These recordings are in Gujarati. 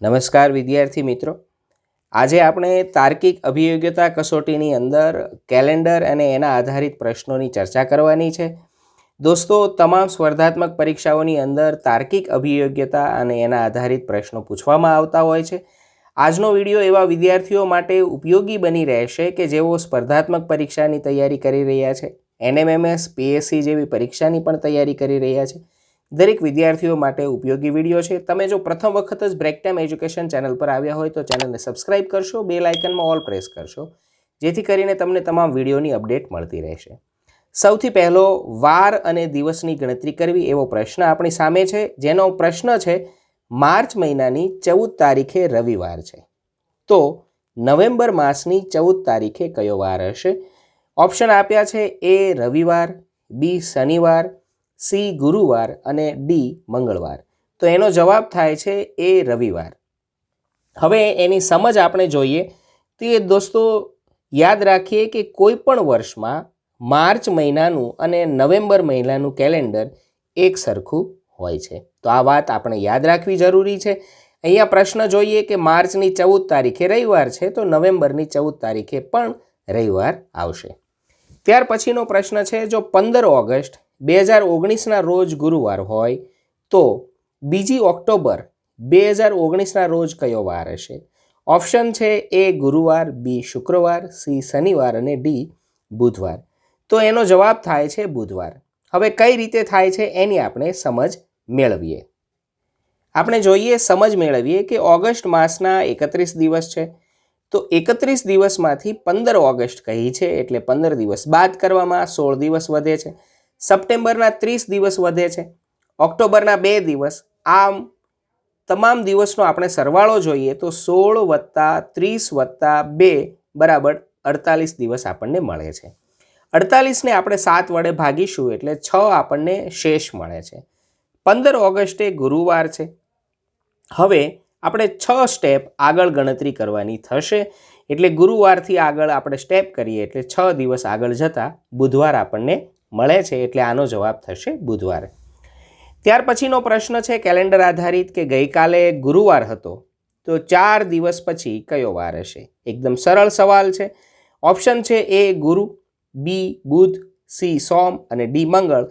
નમસ્કાર વિદ્યાર્થી મિત્રો. આજે આપણે તાર્કિક અભિયોગ્યતા કસોટીની અંદર કેલેન્ડર અને એના આધારિત પ્રશ્નોની ચર્ચા કરવાની છે. દોસ્તો, તમામ સ્પર્ધાત્મક પરીક્ષાઓની અંદર તાર્કિક અભિયોગ્યતા અને એના આધારિત પ્રશ્નો પૂછવામાં આવતા હોય છે. આજનો વીડિયો એવા વિદ્યાર્થીઓ માટે ઉપયોગી બની રહેશે કે જેઓ સ્પર્ધાત્મક પરીક્ષાની તૈયારી કરી રહ્યા છે. એનએમએમએસ, પીએસસી જેવી પરીક્ષાની પણ તૈયારી કરી રહ્યા છે. દરેક વિદ્યાર્થીઓ માટે ઉપયોગી વીડિયો છે. તમે જો પ્રથમ વખત જ બ્રેક ટાઈમ એજ્યુકેશન ચેનલ પર આવ્યા હોય તો ચેનલને સબસ્ક્રાઇબ કરશો બે લાઇકનમાં ઓલ પ્રેસ કરશો, જેથી કરીને તમને તમામ વિડીયોની અપડેટ મળતી રહેશે. સૌથી પહેલો, વાર અને દિવસની ગણતરી કરવી એવો પ્રશ્ન આપણી સામે છે. જેનો પ્રશ્ન છે, માર્ચ મહિનાની ચૌદ તારીખે રવિવાર છે. તો, નવેમ્બર માસની ચૌદ તારીખે કયો વાર હશે? ઓપ્શન આપ્યા છે, એ રવિવાર, બી શનિવાર સી ગુરુવાર અને ડી મંગળવાર. તો એનો જવાબ થાય છે એ રવિવાર. હવે એની સમજ આપણે જોઈએ. તો દોસ્તો, યાદ રાખીએ કે કોઈ પણ વર્ષમાં માર્ચ મહિનાનું અને નવેમ્બર મહિનાનું કેલેન્ડર એક સરખું હોય છે. તો આ વાત આપણે યાદ રાખવી જરૂરી છે. અહીંયા પ્રશ્ન જોઈએ કે માર્ચની ચૌદ તારીખે રવિવાર છે, તો નવેમ્બરની ચૌદ તારીખે પણ રવિવાર આવશે. ત્યાર પછીનો પ્રશ્ન છે, જો પંદર ઓગસ્ટ બે હજાર ઓગણીસના રોજ ગુરુવાર હોય તો બીજી ઓક્ટોબર બે હજાર ઓગણીસના રોજ કયો વાર હશે? ઓપ્શન છે એ ગુરુવાર, બી શુક્રવાર, સી શનિવાર અને ડી બુધવાર. તો એનો જવાબ થાય છે બુધવાર. હવે કઈ રીતે થાય છે એની આપણે સમજ મેળવીએ. આપણે જોઈએ સમજ મેળવીએ કે ઓગસ્ટ માસના એકત્રીસ દિવસ છે. તો એકત્રીસ દિવસમાંથી પંદર ઓગસ્ટ કહી છે એટલે પંદર દિવસ બાદ કરવામાં સોળ દિવસ વધે છે. સપ્ટેમ્બરના ત્રીસ દિવસ વધે છે. ઓક્ટોબરના બે દિવસ. આમ, તમામ દિવસનો આપણે સરવાળો જોઈએ તો સોળ વત્તા ત્રીસ વત્તા બે બરાબર અડતાલીસ દિવસ આપણને મળે છે. અડતાલીસને આપણે સાત વડે ભાગીશું એટલે છ આપણને શેષ મળે છે. પંદર ઓગસ્ટે ગુરુવાર છે. હવે આપણે છ સ્ટેપ આગળ ગણતરી કરવાની થશે. એટલે ગુરુવારથી આગળ આપણે સ્ટેપ કરીએ એટલે છ દિવસ આગળ જતાં બુધવાર આપણને મળે છે એટલે આનો જવાબ થશે બુધવારે. ત્યાર પછીનો પ્રશ્ન છે કેલેન્ડર આધારિત કે ગઈકાલે ગુરુવાર હતો, તો ચાર દિવસ પછી કયો વાર હશે? એકદમ સરળ સવાલ છે. ઓપ્શન છે એ ગુરુ, બી બુધ, સી સોમ અને ડી મંગળ.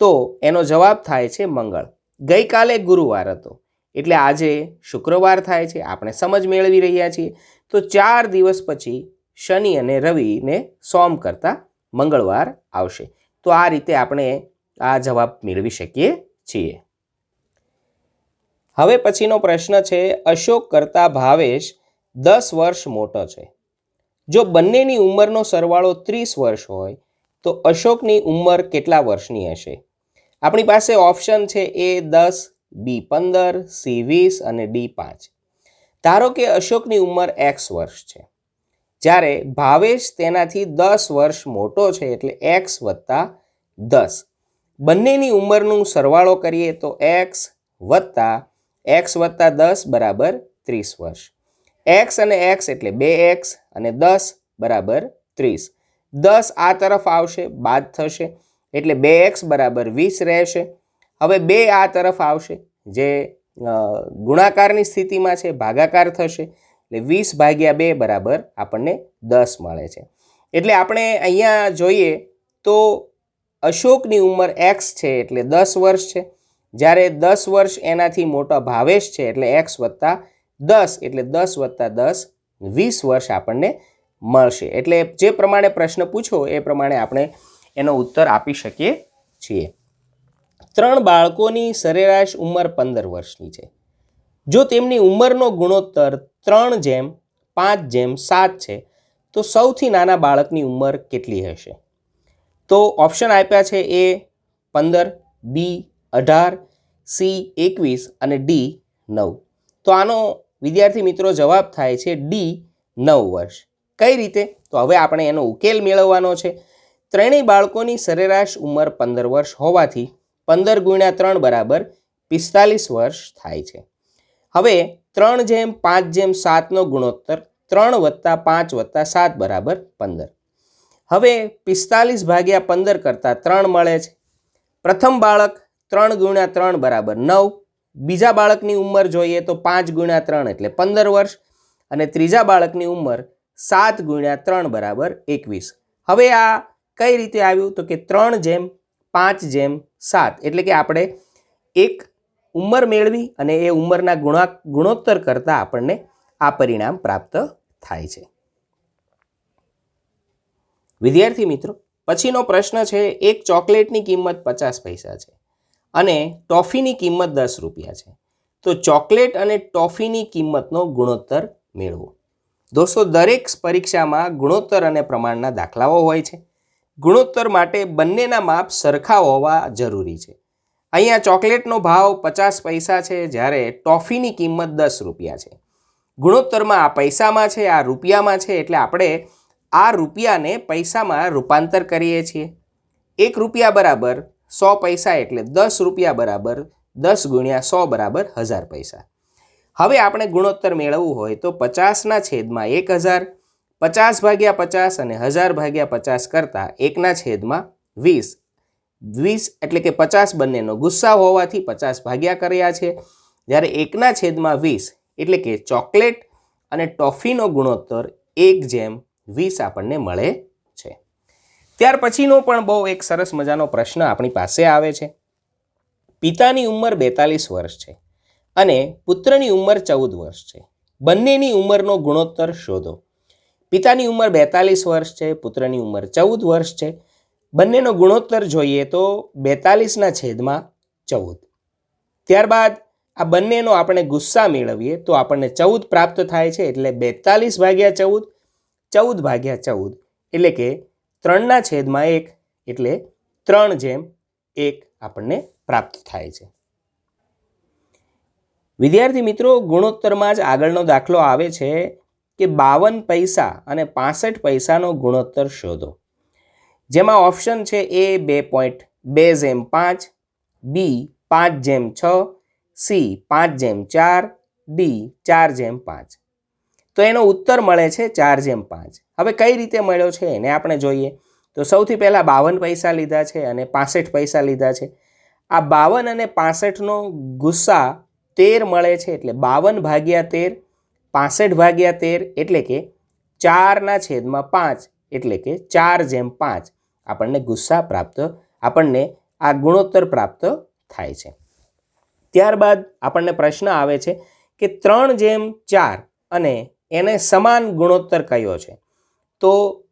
તો એનો જવાબ થાય છે મંગળ. ગઈકાલે ગુરુવાર હતો, એટલે આજે શુક્રવાર થાય છે, આપણે સમજ મેળવી રહ્યા છીએ. તો ચાર દિવસ પછી શનિ અને રવિને સોમ કરતાં મંગળવાર આવશે. તો આ રીતે આપણે આ જવાબ મેળવી શકીએ છીએ. હવે પછીનો પ્રશ્ન છે, અશોક કરતાં ભાવેશ દસ વર્ષ મોટો છે. જો બંનેની ઉંમરનો સરવાળો ત્રીસ વર્ષ હોય, તો અશોકની ઉંમર કેટલા વર્ષની હશે? આપણી પાસે ઓપ્શન છે એ દસ, બી પંદર, સી વીસ અને ડી પાંચ. ધારો કે અશોકની ઉંમર એક્સ વર્ષ છે. જ્યારે ભાવેશ તેનાથી દસ વર્ષ મોટો છે એટલે એક્સ વત્તા દસ. બંનેની ઉંમરનું સરવાળો કરીએ તો એક્સ વત્તા એક્સ વત્તા દસ બરાબર ત્રીસ વર્ષ. એક્સ અને એક્સ એટલે બે એક્સ અને દસ બરાબર ત્રીસ. દસ આ તરફ આવશે, બાદ થશે એટલે બે એક્સ બરાબર વીસ રહેશે. હવે બે આ તરફ આવશે, જે ગુણાકારની સ્થિતિમાં છે, ભાગાકાર થશે. એટલે વીસ ભાગ્યા બે બરાબર આપણને દસ મળે છે. એટલે આપણે અહીંયા જોઈએ તો અશોકની ઉંમર એક્સ છે એટલે દસ વર્ષ છે. જ્યારે દસ વર્ષ એનાથી મોટા ભાવેશ છે એટલે એક્સ વત્તા દસ, એટલે દસ વત્તા દસ વીસ વર્ષ આપણને મળશે. એટલે જે પ્રમાણે પ્રશ્ન પૂછો એ પ્રમાણે આપણે એનો ઉત્તર આપી શકીએ છીએ. ત્રણ બાળકોની સરેરાશ ઉંમર પંદર વર્ષની છે. જો તેમની ઉંમરનો ગુણોત્તર ત્રણ જેમ, પાંચ જેમ, સાત છે, તો સૌથી નાના બાળકની ઉંમર કેટલી હશે? તો ઓપ્શન આપ્યા છે એ પંદર, બી અઢાર, સી એકવીસ અને ડી નવ. તો આનો વિદ્યાર્થી મિત્રો જવાબ થાય છે ડી નવ વર્ષ. કઈ રીતે? તો હવે આપણે એનો ઉકેલ મેળવવાનો છે. ત્રણેય બાળકોની સરેરાશ ઉંમર પંદર વર્ષ હોવાથી પંદર ગુણ્યા ત્રણ બરાબર પિસ્તાલીસ વર્ષ થાય છે. હવે ત્રણ જેમ પાંચ જેમ સાતનો ગુણોત્તર, ત્રણ વત્તા પાંચ વત્તા સાત બરાબર પંદર. હવે પિસ્તાલીસ ભાગ્યા પંદર કરતાં ત્રણ મળે છે. પ્રથમ બાળક ત્રણ ગુણ્યા ત્રણ બરાબર નવ. બીજા બાળકની ઉંમર જોઈએ તો પાંચ ગુણ્યા ત્રણ એટલે પંદર વર્ષ. અને ત્રીજા બાળકની ઉંમર સાત ગુણ્યા ત્રણ બરાબર એકવીસ. હવે આ કઈ રીતે આવ્યું? તો કે ત્રણ જેમ પાંચ જેમ સાત. એટલે કે આપણે એક ઉંમર મેળવી અને એ ઉંમરના ગુણા ગુણોત્તર કરતાં આપણને આ પરિણામ પ્રાપ્ત થાય છે. વિદ્યાર્થી મિત્રો, પછીનો પ્રશ્ન છે, એક ચોકલેટની કિંમત પચાસ પૈસા છે અને ટોફીની કિંમત દસ રૂપિયા છે. તો ચોકલેટ અને ટોફીની કિંમતનો ગુણોત્તર મેળવો. દોસ્તો, દરેક પરીક્ષામાં ગુણોત્તર અને પ્રમાણના દાખલાઓ હોય છે. ગુણોત્તર માટે બંનેના માપ સરખા હોવા જરૂરી છે. અહીંયા ચોકલેટનો ભાવ પચાસ પૈસા છે, જ્યારે ટોફીની કિંમત દસ રૂપિયા છે. ગુણોત્તરમાં આ પૈસામાં છે, આ રૂપિયામાં છે, એટલે આપણે આ રૂપિયાને પૈસામાં રૂપાંતર કરીએ છીએ. એક રૂપિયા બરાબર સો પૈસા એટલે દસ રૂપિયા બરાબર દસ ગુણ્યા સો બરાબર હજાર પૈસા. હવે આપણે ગુણોત્તર મેળવવું હોય તો પચાસના છેદમાં એક હજાર, પચાસ ભાગ્યા પચાસ અને હજાર ભાગ્યા પચાસ કરતાં એકના છેદમાં વીસ. વીસ એટલે કે પચાસ બંનેનો ગુસ્સા હોવાથી પચાસ ભાગ્યા કર્યા છે. જ્યારે એકના છેદમાં વીસ એટલે કે ચોકલેટ અને ટોફીનો ગુણોત્તર એક જેમ વીસ આપણને મળે છે. ત્યાર પછીનો પણ બહુ એક સરસ મજાનો પ્રશ્ન આપણી પાસે આવે છે. પિતાની ઉંમર બેતાલીસ વર્ષ છે અને પુત્રની ઉંમર ચૌદ વર્ષ છે. બંનેની ઉંમરનો ગુણોત્તર શોધો. પિતાની ઉંમર બેતાલીસ વર્ષ છે, પુત્રની ઉંમર ચૌદ વર્ષ છે બંનેનો ગુણોત્તર જોઈએ તો બેતાલીસના છેદમાં ચૌદ. ત્યારબાદ આ બંનેનો આપણે ગુસ્સા મેળવીએ તો આપણને ચૌદ પ્રાપ્ત થાય છે એટલે બેતાલીસ ભાગ્યા ચૌદ ચૌદ ભાગ્યા ચૌદ. એટલે કે ત્રણના છેદમાં એક, એટલે ત્રણ જેમ એક આપણને પ્રાપ્ત થાય છે. વિદ્યાર્થી મિત્રો, ગુણોત્તરમાં જ આગળનો દાખલો આવે છે કે બાવન પૈસા અને પાસઠ પૈસાનો ગુણોત્તર શોધો. જેમાં ઓપ્શન છે એ બે પોઈન્ટ બે જેમ પાંચ બી પાંચ જેમ છ સી પાંચ જેમ ચાર ડી ચાર જેમ પાંચ. તો એનો ઉત્તર મળે છે ચાર જેમ પાંચ. હવે કઈ રીતે મળ્યો છે એને આપણે જોઈએ. તો સૌથી પહેલાં બાવન પૈસા લીધા છે અને પાસઠ પૈસા લીધા છે. આ બાવન અને પાસઠનો ગુસ્સા તેર મળે છે એટલે બાવન ભાગ્યા તેર, પાસઠ ભાગ્યા તેર એટલે કે ચારના છેદમાં પાંચ એટલે કે ચાર જેમ પાંચ. આપણને ગુસ્સા પ્રાપ્ત, આપણને આ ગુણોત્તર પ્રાપ્ત થાય છે. ત્યારબાદ આપણને પ્રશ્ન આવે છે કે ત્રણ જેમ ચાર અને એને સમાન ગુણોત્તર કયો છે? તો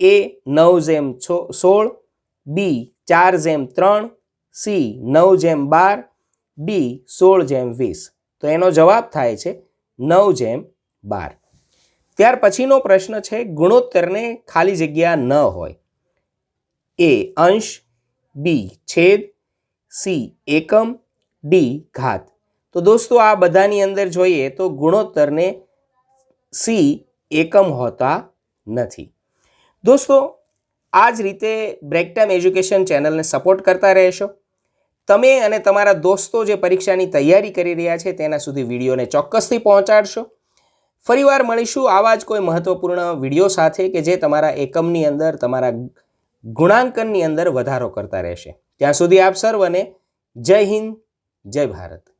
એ નવ જેમ છો, સોળ, બી ચાર જેમ ત્રણ, સી નવ જેમ બાર, ડી સોળ જેમ વીસ. તો એનો જવાબ થાય છે નવ જેમ બાર. ત્યાર પછીનો પ્રશ્ન છે, ગુણોત્તરને ખાલી જગ્યા ન હોય. એ અંશ બી છેદ સી એકમ ડી ઘાત. તો દોસ્તો આ બધાની અંદર જોઈએ તો ગુણોત્તરને સી એકમ હોતા નથી. દોસ્તો આ જ રીતે બ્રેકટાઈમ એજ્યુકેશન ચેનલને સપોર્ટ કરતા રહેશો. તમે અને તમારા દોસ્તો જે પરીક્ષાની તૈયારી કરી રહ્યા છે તેના સુધી વિડીયોને ચોક્કસથી પહોંચાડશો. ફરીવાર મળીશું આવા જ કોઈ મહત્ત્વપૂર્ણ વીડિયો સાથે કે જે તમારા એકમની અંદર તમારા ગુણાંકનની અંદર વધારો કરતા રહેશે. ત્યાં સુધી આપ સર્વને જય હિન્દ જય ભારત.